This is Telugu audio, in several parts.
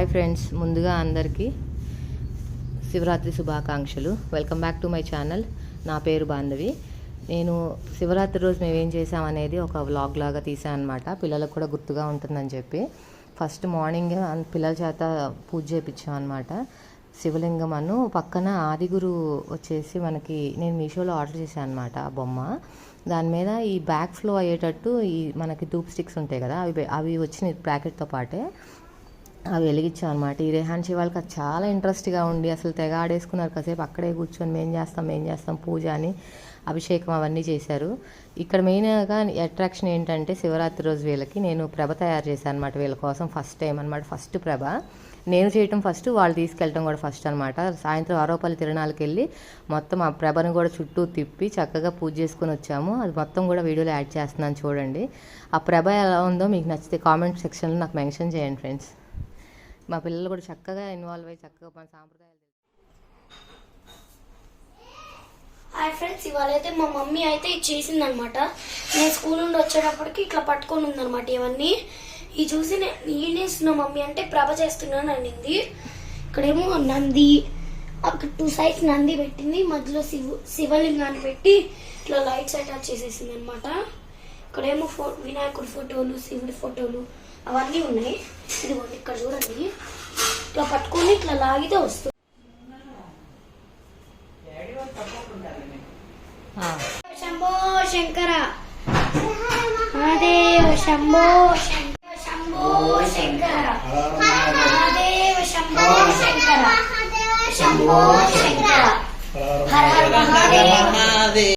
హాయ్ ఫ్రెండ్స్ ముందుగా అందరికీ శివరాత్రి శుభాకాంక్షలు. Welcome back to my channel. నా పేరు బాంధవి. నేను శివరాత్రి రోజు మేము ఏం చేసామనేది ఒక వ్లాగ్ లాగా తీసాను అనమాట పిల్లలకు కూడా గుర్తుగా ఉంటుందని చెప్పి. ఫస్ట్ మార్నింగ్ పిల్లల చేత పూజ చేయించాం అనమాట శివలింగం అను పక్కన ఆదిగురు వచ్చేసి మనకి నేను మీషోలో ఆర్డర్ చేశాను అనమాట ఆ బొమ్మ. దాని మీద ఈ బ్యాక్ ఫ్లో అయ్యేటట్టు ఈ మనకి టూప్ స్టిక్స్ ఉంటాయి కదా అవి అవి వచ్చినాయి ప్యాకెట్తో పాటే. అవి వెలిగించాం అనమాట ఈ రెహాన్షి వాళ్ళకి అది చాలా ఇంట్రెస్ట్గా ఉండి అసలు తెగ ఆడేసుకున్నారు. కాసేపు అక్కడే కూర్చొని మేం చేస్తాం మేం చేస్తాం పూజ అని అభిషేకం అవన్నీ చేశారు. ఇక్కడ మెయిన్గా అట్రాక్షన్ ఏంటంటే శివరాత్రి రోజు వీళ్ళకి నేను ప్రభ తయారు చేశాను అనమాట వీళ్ళ కోసం ఫస్ట్ టైం అనమాట ఫస్ట్ ప్రభ. నేను చేయటం ఫస్ట్ వాళ్ళు తీసుకెళ్ళటం కూడా ఫస్ట్ అనమాట సాయంత్రం ఆరోపల్లి తిరణాలకు వెళ్ళి మొత్తం ఆ ప్రభను కూడా చుట్టూ తిప్పి చక్కగా పూజ చేసుకుని వచ్చాము. అది మొత్తం కూడా వీడియోలో యాడ్ చేస్తున్నాను చూడండి. ఆ ప్రభ ఎలా ఉందో మీకు నచ్చితే కామెంట్ సెక్షన్లో నాకు మెన్షన్ చేయండి ఫ్రెండ్స్ మా పిల్లలు కూడా చక్కగా ఇన్వాల్వ్ అయ్యి చక్కగా మన సాంప్రదాయాలు హాయ్ ఫ్రెండ్స్ ఇవాళ అయితే మా మమ్మీ అయితే ఇది చేసింది అనమాట నేను స్కూల్ నుండి వచ్చేటప్పటికి ఇట్లా పట్టుకొని ఉందనమాట ఇవన్నీ. ఇది చూసి నేను ఏం చేస్తున్నా మమ్మీ అంటే ప్రభ చేస్తున్నాను అనింది. ఇక్కడేమో నంది అక్కడ టూ సైడ్స్ నంది పెట్టింది. మధ్యలో శివ శివలింగాన్ని పెట్టి ఇట్లా లైట్స్ అటాచ్ చేసేసింది అనమాట ఇక్కడేమో ఫో వినాయకుడి ఫోటోలు శివుడి ఫోటోలు అవన్నీ ఉన్నాయి. ఇదిగోండి ఇక్కడ చూడండి. ఇట్లా పట్టుకొని ఇట్లా లాగితే వస్తుంది. శంభో శంకర. మహాదేవ శంభో శంకర. శంభో శంకర. మహాదేవ శంభో శంకర. శంభో శంకర హర హర మహాదేవ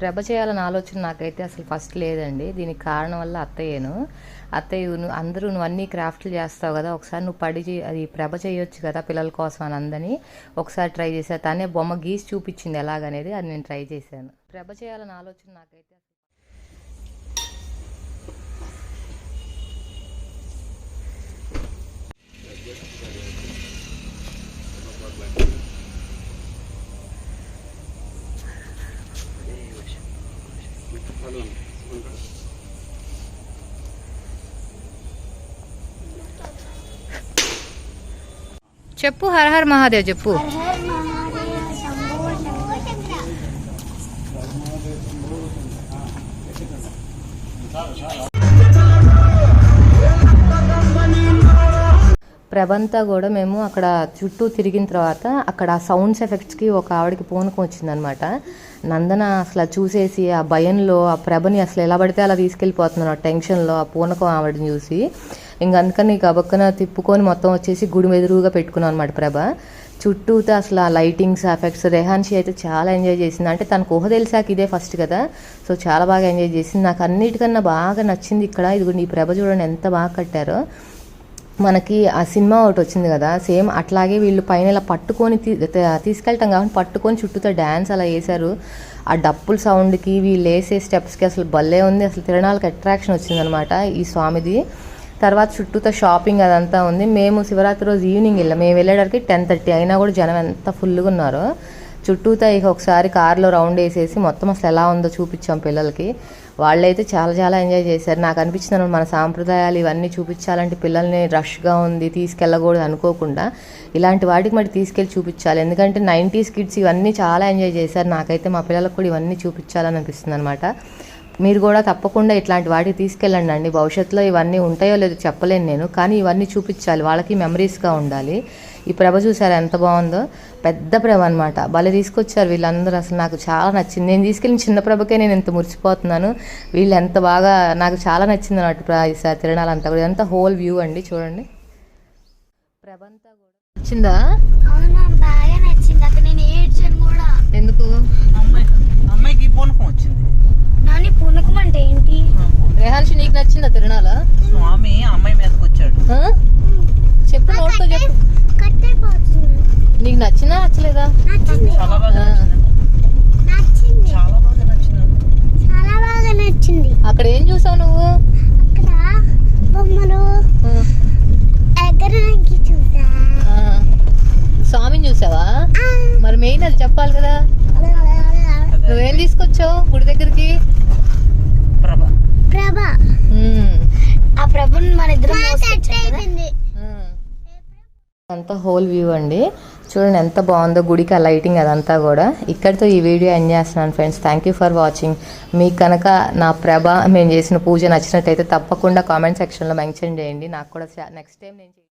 ప్రభ చేయాలని ఆలోచన నాకైతే అసలు ఫస్ట్ లేదండి. దీనికి కారణం వల్ల అత్తయ్యను. అత్తయ్య నువ్వు అందరూ నువ్వు అన్ని క్రాఫ్ట్లు చేస్తావు కదా ఒకసారి నువ్వు పడి అది ప్రభ చేయొచ్చు కదా పిల్లల కోసం అని అందని ఒకసారి ట్రై చేశా తనే బొమ్మ గీసి చూపించింది ఎలాగనేది అది నేను ట్రై చేశాను. ప్రభ చేయాలని ఆలోచన నాకైతే అసలు చెప్పు హర హర మహాదేవ్ చెప్పు. హర హర మహాదేవ శంభో శంకర ప్రభంతా కూడా మేము అక్కడ చుట్టూ తిరిగిన తర్వాత అక్కడ ఆ సౌండ్స్ ఎఫెక్ట్స్కి ఒక ఆవిడకి పూనకం వచ్చిందనమాట నందన అసలు చూసేసి ఆ భయంలో ఆ ప్రభని అసలు ఎలా పడితే అలా తీసుకెళ్ళిపోతున్నాను ఆ టెన్షన్లో ఆ పూనకం ఆవిడని చూసి ఇంక అందుకని గబక్కన తిప్పుకొని మొత్తం వచ్చేసి గుడి మెదురుగా పెట్టుకున్నాం అనమాట ప్రభ. చుట్టూతో అసలు ఆ లైటింగ్స్ ఎఫెక్ట్స్ రెహాన్షి అయితే చాలా ఎంజాయ్ చేసింది. అంటే తనకు ఊహ తెలిసాక ఇదే ఫస్ట్ కదా. సో చాలా బాగా ఎంజాయ్ చేసింది. నాకు అన్నిటికన్నా బాగా నచ్చింది ఇక్కడ. ఇదిగోండి ఈ ప్రభ చూడండి ఎంత బాగా కట్టారో. మనకి ఆ సినిమా ఒకటి వచ్చింది కదా. సేమ్ అట్లాగే వీళ్ళు పైన ఇలా పట్టుకొని తీసుకెళ్ళటం కాబట్టి పట్టుకొని చుట్టూతో డ్యాన్స్ అలా వేశారు. ఆ డప్పుల సౌండ్కి వీళ్ళు వేసే స్టెప్స్కి అసలు భలే ఉంది. అసలు తిరణాలకు అట్రాక్షన్ వచ్చిందనమాట ఈ స్వామిది. తర్వాత చుట్టూతో షాపింగ్ అదంతా ఉంది. మేము శివరాత్రి రోజు ఈవినింగ్ వెళ్ళాం. మేము వెళ్ళేటరికి టెన్ థర్టీ అయినా కూడా జనం ఎంత ఫుల్గా ఉన్నారో. చుట్టూతో ఇక ఒకసారి కారులో రౌండ్ వేసేసి మొత్తం అసలు ఎలా ఉందో చూపించాం పిల్లలకి. వాళ్ళైతే చాలా చాలా ఎంజాయ్ చేశారు. నాకు అనిపించింది మన సాంప్రదాయాలు ఇవన్నీ చూపించాలంటే పిల్లల్ని రష్గా ఉంది తీసుకెళ్ళకూడదు అనుకోకుండా ఇలాంటి వాటికి మరి తీసుకెళ్ళి చూపించాలి. ఎందుకంటే నైంటీస్ కిడ్స్ ఇవన్నీ చాలా ఎంజాయ్ చేశారు. నాకైతే మా పిల్లలకు కూడా ఇవన్నీ చూపించాలని అనిపిస్తుంది అనమాట మీరు కూడా తప్పకుండా ఇట్లాంటి వాటికి తీసుకెళ్ళండి అండి. భవిష్యత్తులో ఇవన్నీ ఉంటాయో లేదో చెప్పలేను నేను. కానీ ఇవన్నీ చూపించాలి. వాళ్ళకి మెమరీస్గా ఉండాలి. ఈ ప్రభ చూసారు ఎంత బాగుందో? పెద్ద ప్రభ అనమాట భలే తీసుకొచ్చారు వీళ్ళందరూ. అసలు నాకు చాలా నచ్చింది. నేను తీసుకెళ్ళిన చిన్న ప్రభకే నేను ఇంత మురిసిపోతున్నాను. వీళ్ళు ఎంత బాగా నాకు చాలా నచ్చింది అన్నట్టు ఈసారి తిరణాలంతా కూడా. ఇదంతా హోల్ వ్యూ అండి చూడండి. ప్రభ అంతా కూడా నచ్చిందా? నచ్చింది. అక్కడ నేను ఏడ్చాను కూడా. ఎందుకు అమ్మాయి అమ్మాయికి పూనకం వచ్చింది నాని పూనకం అంటే ఏంటి రేహాన్షి నీకు నచ్చిందా తిరణాల? స్వామి అమ్మాయి మీదకి వచ్చాడు. చెప్పు నోట్తో చెప్పు. నీకు నచ్చినా నచ్చలేదా? చాలా బాగా. నచ్చింది. చాలా బాగా నచ్చింది. చాలా బాగా నచ్చింది. అక్కడ ఏం చూసావు నువ్వు? అక్కడ బొమ్మలు. ఎగరడానికి చూసా. ఆ, స్వామిని చూసావా? మరి మెయిన్ అది చెప్పాలి కదా. నువ్వేం తీసుకొచ్చావు గుడి దగ్గరికి ప్రభ ప్రభా ఉమ్, మన ఇద్దరం ఉమ్. అంతా హోల్ వ్యూ అండి. చూడండి ఎంత బాగుందో గుడికి ఆ లైటింగ్ అదంతా కూడా. ఇక్కడితో ఈ వీడియో ఎండ్ చేస్తున్నాను friends thank you for watching మీకు కనుక నా ప్రభ మేము చేసిన పూజ నచ్చినట్టయితే తప్పకుండా కామెంట్ సెక్షన్లో మెన్షన్ చేయండి. నాకు కూడా నెక్స్ట్ టైం నేను